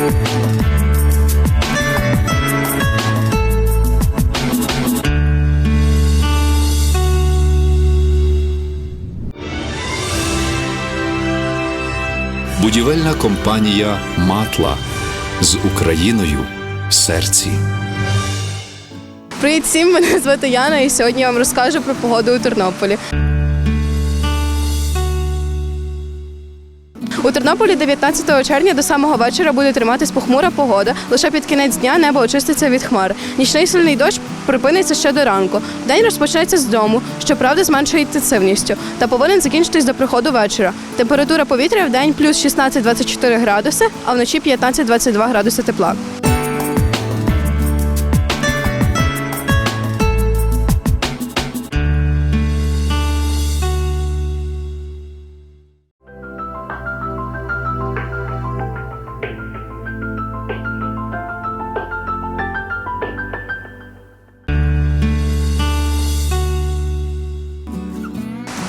Будівельна компанія Матла з Україною в серці. Привіт всім, мене звати Яна, і сьогодні я вам розкажу про погоду у Тернополі. У Тернополі 19 червня до самого вечора буде триматись похмура погода. Лише під кінець дня небо очиститься від хмар. Нічний сильний дощ припиниться ще до ранку. День розпочнеться з дому, щоправда, з меншою інтенсивністю, та повинен закінчитись до приходу вечора. Температура повітря в день плюс 16-24 градуси, а вночі 15-22 градуси тепла.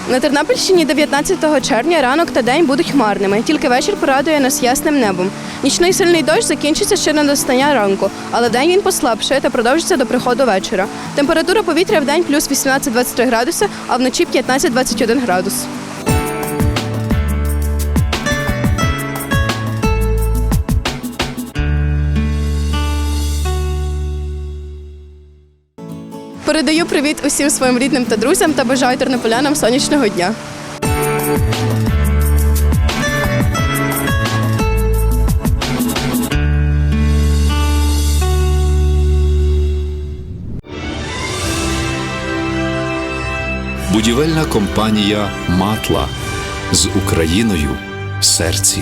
На Тернопільщині 19 червня ранок та день будуть хмарними. Тільки вечір порадує нас ясним небом. Нічний сильний дощ закінчиться ще на достання ранку, але день він послабшує та продовжиться до приходу вечора. Температура повітря в день плюс 18-23 градуси, а вночі 15-21 градус. Передаю привіт усім своїм рідним та друзям та бажаю тернополянам сонячного дня. Будівельна компанія Матла з Україною в серці.